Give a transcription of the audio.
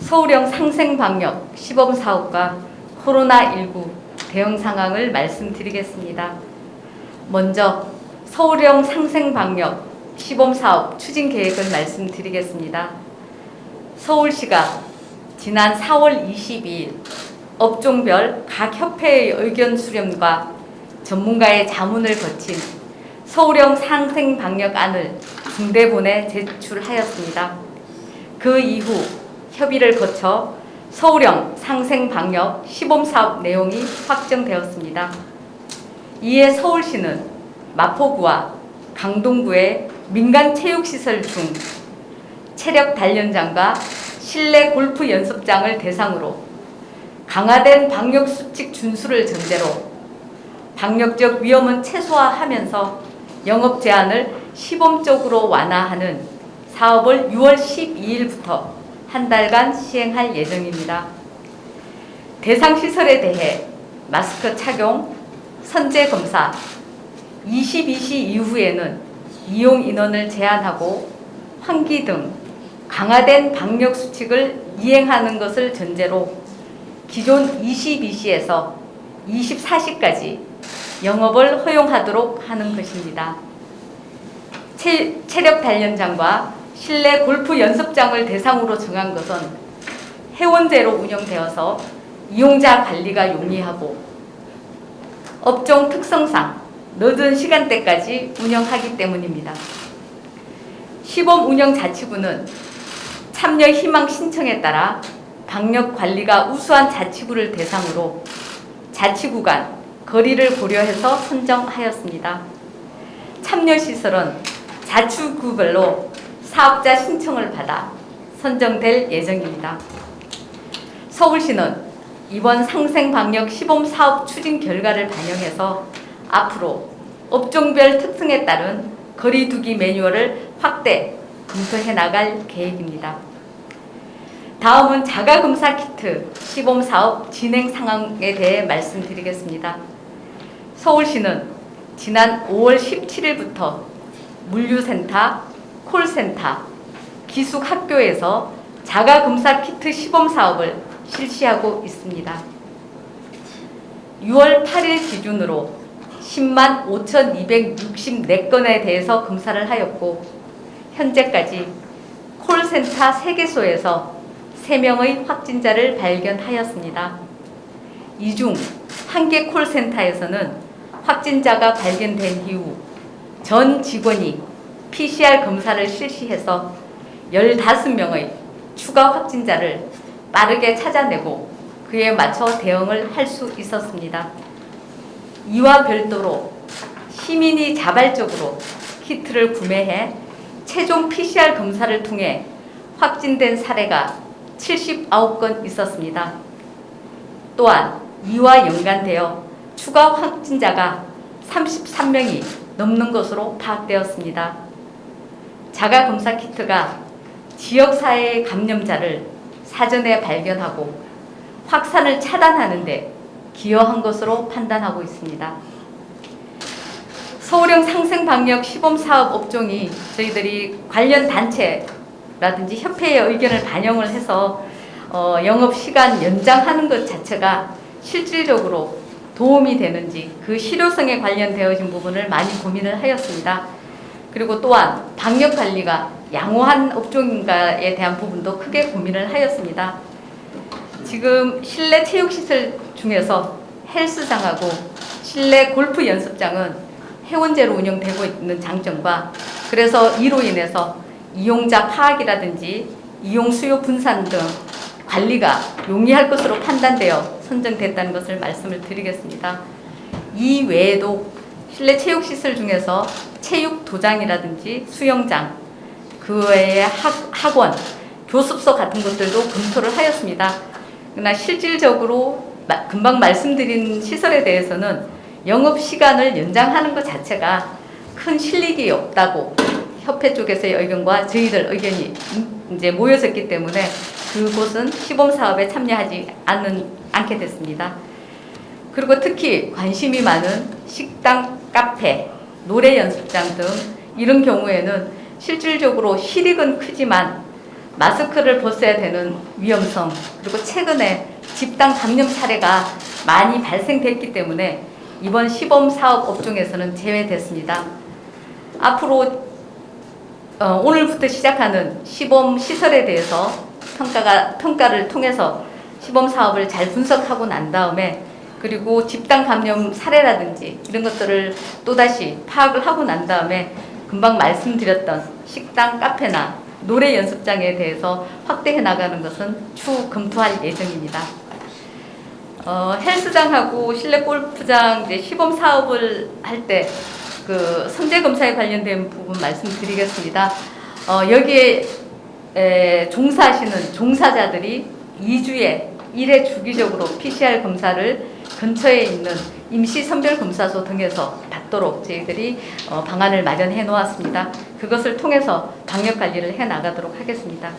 서울형 상생방역 시범사업과 코로나19 대응 상황을 말씀드리겠습니다. 먼저 서울형 상생방역 시범사업 추진 계획을 말씀드리겠습니다. 서울시가 지난 4월 22일 업종별 각 협회의 의견 수렴과 전문가의 자문을 거친 서울형 상생 방역안을 중대본에 제출하였습니다. 그 이후 협의를 거쳐 서울형 상생 방역 시범 사업 내용이 확정되었습니다. 이에 서울시는 마포구와 강동구의 민간 체육시설 중 체력 단련장과 실내 골프 연습장을 대상으로 강화된 방역 수칙 준수를 전제로 방역적 위험은 최소화하면서 영업 제한을 시범적으로 완화하는 사업을 6월 12일부터 한 달간 시행할 예정입니다. 대상 시설에 대해 마스크 착용, 선제 검사, 22시 이후에는 이용 인원을 제한하고 환기 등 강화된 방역 수칙을 이행하는 것을 전제로 기존 22시에서 24시까지 영업을 허용하도록 하는 것입니다. 체, 체력 단련장과 실내 골프 연습장을 대상으로 정한 것은 회원제로 운영되어서 이용자 관리가 용이하고 업종 특성상 늦은 시간대까지 운영하기 때문입니다. 시범 운영 자치구는 참여 희망 신청에 따라 방역 관리가 우수한 자치구를 대상으로 자치구 간 거리를 고려해서 선정하였습니다. 참여 시설은 자치구별로 사업자 신청을 받아 선정될 예정입니다. 서울시는 이번 상생 방역 시범 사업 추진 결과를 반영해서 앞으로 업종별 특성에 따른 거리두기 매뉴얼을 확대 검토해 나갈 계획입니다. 다음은 자가검사 키트 시범 사업 진행 상황에 대해 말씀드리겠습니다. 서울시는 지난 5월 17일부터 물류센터, 콜센터, 기숙학교에서 자가검사 키트 시범 사업을 실시하고 있습니다. 6월 8일 기준으로 10만 5,264건에 대해서 검사를 하였고 현재까지 콜센터 3개소에서 3명의 확진자를 발견하였습니다. 이 중 한 개 콜센터에서는 확진자가 발견된 이후 전 직원이 PCR 검사를 실시해서 15명의 추가 확진자를 빠르게 찾아내고 그에 맞춰 대응을 할 수 있었습니다. 이와 별도로 시민이 자발적으로 키트를 구매해 최종 PCR 검사를 통해 확진된 사례가 79건 있었습니다. 또한 이와 연관되어 추가 확진자가 33명이 넘는 것으로 파악되었습니다. 자가 검사 키트가 지역 사회의 감염자를 사전에 발견하고 확산을 차단하는데 기여한 것으로 판단하고 있습니다. 서울형 상생 방역 시범 사업 업종이 저희들이 관련 단체라든지 협회의 의견을 반영을 해서 어, 영업 시간 연장하는 것 자체가 실질적으로 도움이 되는지 그 실효성에 관련되어진 부분을 많이 고민을 하였습니다. 그리고 또한 방역 관리가 양호한 업종인가에 대한 부분도 크게 고민을 하였습니다. 지금 실내 체육시설 중에서 헬스장하고 실내 골프 연습장은 회원제로 운영되고 있는 장점과 그래서 이로 인해서 이용자 파악이라든지 이용 수요 분산 등 관리가 용이할 것으로 판단되어 선정됐다는 것을 말씀을 드리겠습니다. 이 외에도 실내 체육시설 중에서 체육 도장이라든지 수영장, 그 외에 학, 학원, 교습소 같은 것들도 검토를 하였습니다. 그러나 실질적으로 마, 금방 말씀드린 시설에 대해서는 영업 시간을 연장하는 것 자체가 큰 실익이 없다고 협회 쪽에서의 의견과 저희들 의견이 이제 모여졌기 때문에 그곳은 시범 사업에 참여하지 않는 않게 됐습니다. 그리고 특히 관심이 많은 식당, 카페, 노래 연습장 등 이런 경우에는 실질적으로 실익은 크지만 마스크를 벗어야 되는 위험성 그리고 최근에 집단 감염 사례가 많이 발생됐기 때문에 이번 시범 사업 업종에서는 제외됐습니다. 앞으로 어, 오늘부터 시작하는 시범 시설에 대해서 평가가 평가를 통해서 시범 사업을 잘 분석하고 난 다음에 그리고 집단 감염 사례라든지 이런 것들을 또다시 파악을 하고 난 다음에 금방 말씀드렸던 식당, 카페나 노래 연습장에 대해서 확대해 나가는 것은 추후 검토할 예정입니다. 어, 헬스장하고 실내 골프장 이제 시범 사업을 할 때 그 성대 검사에 관련된 부분 말씀드리겠습니다. 어, 여기에 에, 종사하시는 종사자들이 2주에 1회 주기적으로 PCR 검사를 근처에 있는 임시 선별 검사소 등에서 받도록 저희들이 어, 방안을 마련해 놓았습니다. 그것을 통해서 방역 관리를 해 나가도록 하겠습니다.